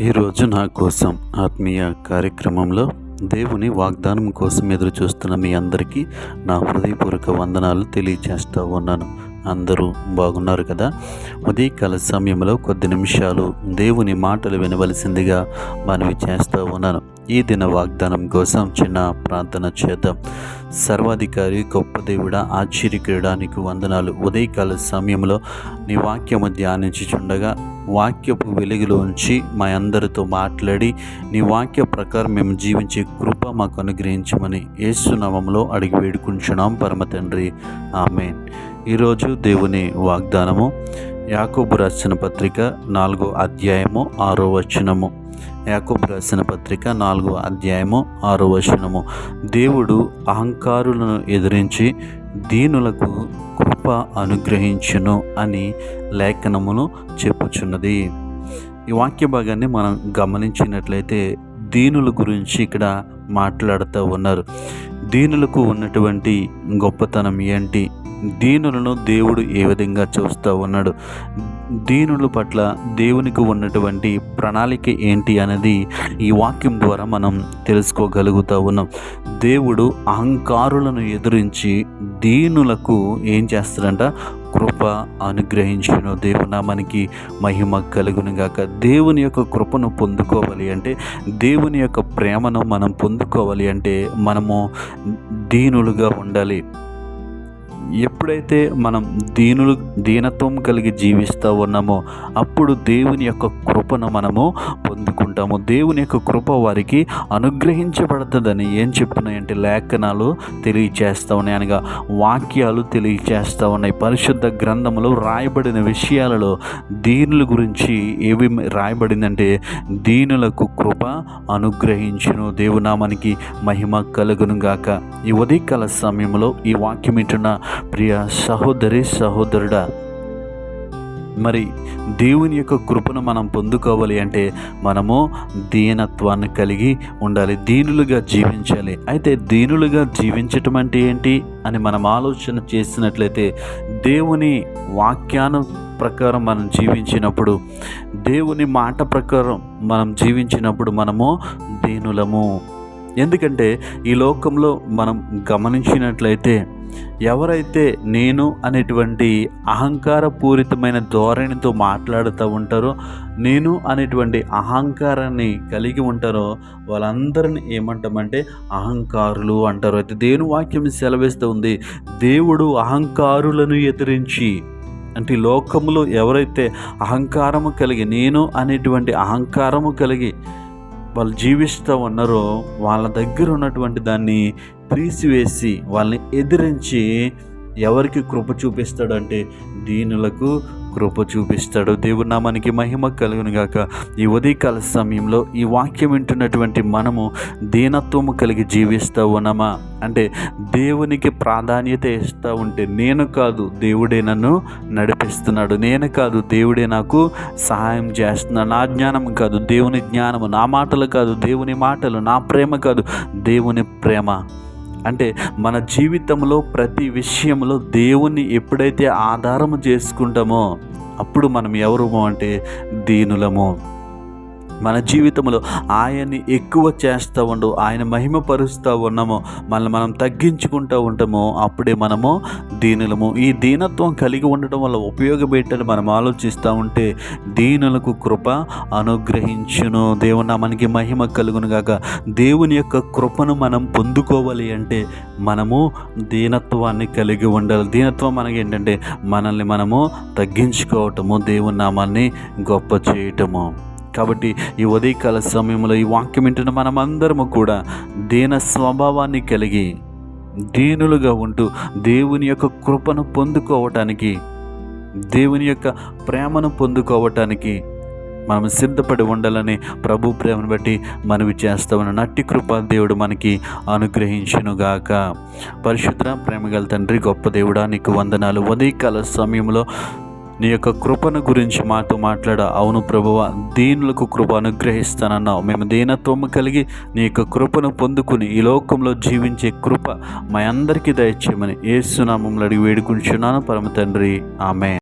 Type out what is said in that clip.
ఈరోజు నా కోసం ఆత్మీయ కార్యక్రమంలో దేవుని వాగ్దానం కోసం ఎదురు చూస్తున్న మీ అందరికీ నా హృదయపూర్వక వందనాలు తెలియచేస్తూ ఉన్నాను. అందరూ బాగున్నారు కదా? ఉదయకాల సమయంలో కొద్ది నిమిషాలు దేవుని మాటలు వినవలసిందిగా మనవి చేస్తూ ఉన్నాను. ఈ దిన వాగ్దానం కోసం చిన్న ప్రార్థన చేద్దాం. సర్వాధికారి గొప్ప దేవుడ ఆశ్చర్యక్రీడానికి వందనాలు. ఉదయకాల సమయంలో నీ వాక్యము ధ్యానించుచుండగా వాక్యపు వెలుగులోంచి మా అందరితో మాట్లాడి నీ వాక్య ప్రకారం మేము జీవించే కృప మాకు అనుగ్రహించమని ఏసునామంలో అడిగి వేడుకుంటున్నాం. పరమ తండ్రి ఆమెన్. ఈరోజు దేవుని వాగ్దానము యాకోబు రాసిన పత్రిక నాలుగో అధ్యాయము ఆరో వచనము. యాకోబు రాసిన పత్రిక నాలుగో అధ్యాయము ఆరో వచనము. దేవుడు అహంకారులను ఎదిరించి దీనులకు కృప అనుగ్రహించును అని లేఖనమును చెప్పుచున్నది. ఈ వాక్య భాగాన్ని మనం గమనించినట్లయితే దీనుల గురించి ఇక్కడ మాట్లాడుతూ ఉన్నారు. దీనులకు ఉన్నటువంటి గొప్పతనం ఏంటి? దీనులను దేవుడు ఏ విధంగా చూస్తూ ఉన్నాడు? దీనుల పట్ల దేవునికి ఉన్నటువంటి ప్రణాళిక ఏంటి అనేది ఈ వాక్యం ద్వారా మనం తెలుసుకోగలుగుతూ ఉన్నాం. దేవుడు అహంకారులను ఎదురించి దీనులకు ఏం చేస్తాడంట? కృప అనుగ్రహించును. దేవునామానికి మహిమ కలుగును గాక. దేవుని యొక్క కృపను పొందుకోవాలి అంటే దేవుని యొక్క ప్రేమను మనం పొందుకోవాలి అంటే మనము దీనులుగా ఉండాలి. ఎప్పుడైతే మనం దీనులు దీనత్వం కలిగి జీవిస్తూ ఉన్నామో అప్పుడు దేవుని యొక్క కృపను మనము పొందుకుంటాము. దేవుని యొక్క కృప వారికి అనుగ్రహించబడుతుందని ఏం చెప్తున్నాయంటే లేఖనాలు తెలియచేస్తూ ఉన్నాయి. అనగా వాక్యాలు తెలియచేస్తూ ఉన్నాయి. పరిశుద్ధ గ్రంథంలో రాయబడిన విషయాలలో దీనుల గురించి ఏవి రాయబడిందంటే దీనులకు కృప అనుగ్రహించును. దేవునామానికి మహిమ కలుగును గాక ఈ ఉదయకాల సమయంలో ఈ వాక్యం ఇటున్న ప్రియ సహోదరి సహోదరుడా మరి దేవుని యొక్క కృపను మనం పొందుకోవాలి అంటే మనము దీనత్వాన్ని కలిగి ఉండాలి దీనులుగా జీవించాలి. అయితే దీనులుగా జీవించటం అంటే ఏంటి అని మనం ఆలోచన చేసినట్లయితే దేవుని వాక్యాను ప్రకారం మనం జీవించినప్పుడు దేవుని మాట ప్రకారం మనం జీవించినప్పుడు మనము దీనులము. ఎందుకంటే ఈ లోకంలో మనం గమనించినట్లయితే ఎవరైతే నేను అనేటువంటి అహంకారపూరితమైన ధోరణితో మాట్లాడుతూ ఉంటారో నేను అనేటువంటి అహంకారాన్ని కలిగి ఉంటారో వాళ్ళందరిని ఏమంటామంటే అహంకారులు అంటారు. అయితే దేని వాక్యం సెలవిస్తూ ఉంది దేవుడు అహంకారులను ఎదిరించి అంటే లోకంలో ఎవరైతే అహంకారము కలిగి నేను అనేటువంటి అహంకారము కలిగి వాళ్ళు జీవిస్తూ ఉన్నారో వాళ్ళ దగ్గర ఉన్నటువంటి దాన్ని తీసివేసి వాళ్ళని ఎదిరించి ఎవరికి కృప చూపిస్తాడంటే దీనులకు కృప చూపిస్తాడు. దేవుడు నామానికి మహిమ కలుగునుగాక. ఈ ఉదయకాల సమయంలో ఈ వాక్యం వింటున్నటువంటి మనము దీనత్వము కలిగి జీవిస్తూ ఉన్నామా అంటే దేవునికి ప్రాధాన్యత ఇస్తూ ఉంటే నేను కాదు దేవుడే నన్ను నడిపిస్తున్నాడు. నేను కాదు దేవుడే నాకు సహాయం చేస్తున్నాడు. నా జ్ఞానం కాదు దేవుని జ్ఞానము నా మాటలు కాదు దేవుని మాటలు నా ప్రేమ కాదు దేవుని ప్రేమ. అంటే మన జీవితంలో ప్రతి విషయంలో దేవుణ్ణి ఎప్పుడైతే ఆధారము చేసుకుంటామో అప్పుడు మనం ఎవరము అంటే దీనులము. మన జీవితంలో ఆయన్ని ఎక్కువ చేస్తూ ఉండు ఆయన మహిమపరుస్తూ ఉన్నామో మనల్ని మనం తగ్గించుకుంటూ ఉంటామో అప్పుడే మనము దీనులము. ఈ దీనత్వం కలిగి ఉండటం వల్ల ఉపయోగపెట్టని మనం ఆలోచిస్తూ ఉంటే దీనులకు కృప అనుగ్రహించును. దేవుని మనకి మహిమ కలుగును గాక. దేవుని యొక్క కృపను మనం పొందుకోవాలి అంటే మనము దీనత్వాన్ని కలిగి ఉండాలి. దీనత్వం మనకి ఏంటంటే మనల్ని మనము తగ్గించుకోవటము దేవుని నామాన్ని గొప్ప చేయటము కాబట్టి ఈ ఉదయకాల సమయంలో ఈ వాక్యం వింటున్న మనమందరము కూడా దీన స్వభావాన్ని కలిగి దీనులుగా ఉంటూ దేవుని యొక్క కృపను పొందుకోవటానికి దేవుని యొక్క ప్రేమను పొందుకోవటానికి మనం సిద్ధపడి ఉండాలని ప్రభు ప్రేమను బట్టి మనవి చేస్తామని నట్టి కృప దేవుడు మనకి అనుగ్రహించునుగాక. పరిశుద్ధ ప్రేమగల తండ్రి గొప్ప దేవుడా నీకు వందనాలు. ఉదయకాల సమయంలో నీ యొక్క కృపను గురించి మాతో మాట్లాడ. అవును ప్రభువ దీనులకు కృప అనుగ్రహిస్తానన్నావు. మేము దీనత్వము కలిగి నీ యొక్క కృపను పొందుకుని ఈ లోకంలో జీవించే కృప మా అందరికీ దయచేయమని ఏసునామంలో అడిగి వేడుకుంటున్నాను పరమ తండ్రి. ఆమె